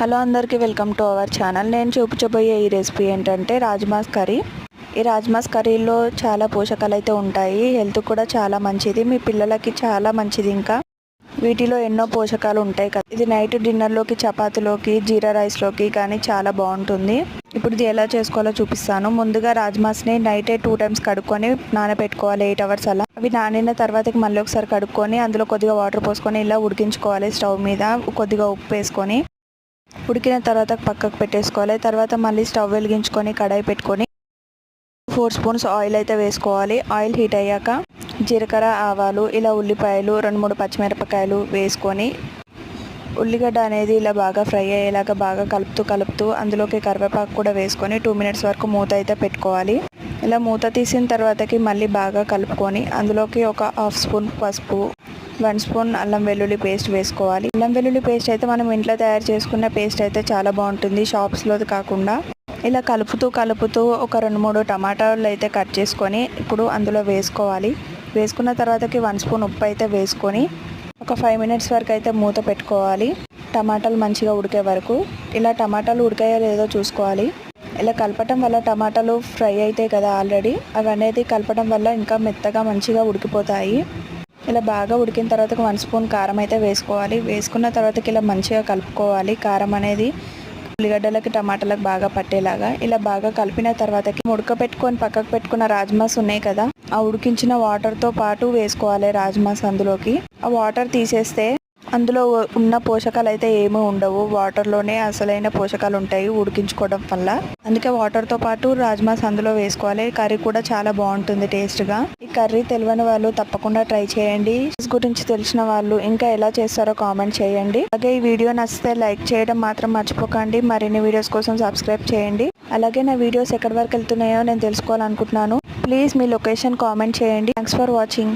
Hello అందరికీ welcome to our channel. నేను చూపించబోయే ఈ రెసిపీ ఏంటంటే రాజ్మాస్ కర్రీ. ఈ రాజ్మాస్ కర్రీలో చాలా పోషకాలు అయితే ఉంటాయి. హెల్త్ కూడా చాలా మంచిది. మీ పిల్లలకి చాలా మంచిది ఇంకా. వీటిలో ఎన్నో పోషకాలు ఉంటాయి కదా. ఇది నైట్ డిన్నర్లోకి చపాతీలోకి జీరా రైస్లోకి కానీ చాలా బాగుంటుంది. ఇప్పుడు ఇది ఎలా చేసుకోవాలో చూపిస్తాను. ముందుగా రాజ్మాస్ని నైటే టూ టైమ్స్ కడుక్కొని నానబెట్టుకోవాలి ఎయిట్ అవర్స్ అలా. అవి నానిన తర్వాతకి మళ్ళీ ఒకసారి కడుక్కొని అందులో కొద్దిగా వాటర్ పోసుకొని ఇలా ఉడికించుకోవాలి స్టవ్ మీద. కొద్దిగా ఉప్పు వేసుకొని ఉడికిన తర్వాత పక్కకు పెట్టేసుకోవాలి. తర్వాత మళ్ళీ స్టవ్ వెలిగించుకొని కడాయి పెట్టుకొని ఫోర్ స్పూన్స్ ఆయిల్ అయితే వేసుకోవాలి. ఆయిల్ హీట్ అయ్యాక జీలకర్ర ఆవాలు ఇలా ఉల్లిపాయలు రెండు మూడు పచ్చిమిరపకాయలు వేసుకొని ఉల్లిగడ్డ అనేది ఇలా బాగా ఫ్రై అయ్యేలాగా బాగా కలుపుతూ కలుపుతూ అందులోకి కరివేపాకు కూడా వేసుకొని టూ మినిట్స్ వరకు మూత అయితే పెట్టుకోవాలి. ఇలా మూత తీసిన తర్వాతకి మళ్ళీ బాగా కలుపుకొని అందులోకి ఒక హాఫ్ స్పూన్ పసుపు వన్ స్పూన్ అల్లం వెల్లుల్లి పేస్ట్ వేసుకోవాలి. అల్లం వెల్లుల్లి పేస్ట్ అయితే మనం ఇంట్లో తయారు చేసుకున్న పేస్ట్ అయితే చాలా బాగుంటుంది. షాప్స్లోది కాకుండా ఇలా కలుపుతూ కలుపుతూ ఒక రెండు మూడు టమాటాలు అయితే కట్ చేసుకొని ఇప్పుడు అందులో వేసుకోవాలి. వేసుకున్న తర్వాతకి వన్ స్పూన్ ఉప్పు అయితే వేసుకొని ఒక ఫైవ్ మినిట్స్ వరకు అయితే మూత పెట్టుకోవాలి. టమాటాలు మంచిగా ఉడికే వరకు. ఇలా టమాటాలు ఉడికాయో లేదో చూసుకోవాలి. ఇలా కలపటం వల్ల టమాటాలు ఫ్రై అవుతాయి కదా ఆల్రెడీ. అవి అనేది కలపడం వల్ల ఇంకా మెత్తగా మంచిగా ఉడికిపోతాయి. ఇలా బాగా ఉడికిన తర్వాత వన్ స్పూన్ కారం అయితే వేసుకోవాలి. వేసుకున్న తర్వాతకి ఇలా మంచిగా కలుపుకోవాలి. కారం అనేది ఉల్లిగడ్డలకి టమాటాలకు బాగా పట్టేలాగా. ఇలా బాగా కలిపిన తర్వాతకి ఉడకపెట్టుకొని పక్కకు పెట్టుకున్న రాజ్మాస్ ఉన్నాయి కదా ఆ ఉడికించిన వాటర్తో పాటు వేసుకోవాలి రాజ్మాస్ అందులోకి. ఆ వాటర్ తీసేస్తే అందులో ఉన్న పోషకాలు అయితే ఏమీ ఉండవు. వాటర్లోనే అసలైన పోషకాలు ఉంటాయి ఉడికించుకోవడం వల్ల. అందుకే వాటర్తో పాటు రాజ్మాస్ అందులో వేసుకోవాలి. కర్రీ కూడా చాలా బాగుంటుంది టేస్ట్గా. ఈ కర్రీ తెలియని వాళ్ళు తప్పకుండా ట్రై చేయండి. గురించి తెలిసిన వాళ్ళు ఇంకా ఎలా చేస్తారో కామెంట్ చేయండి. అలాగే ఈ వీడియో నచ్చితే లైక్ చేయడం మాత్రం మర్చిపోకండి. మరిన్ని వీడియోస్ కోసం సబ్స్క్రైబ్ చేయండి. అలాగే నా వీడియోస్ ఎక్కడి వరకు వెళ్తున్నాయో నేను తెలుసుకోవాలనుకుంటున్నాను. ప్లీజ్ మీ లొకేషన్ కామెంట్ చేయండి. Thanks for watching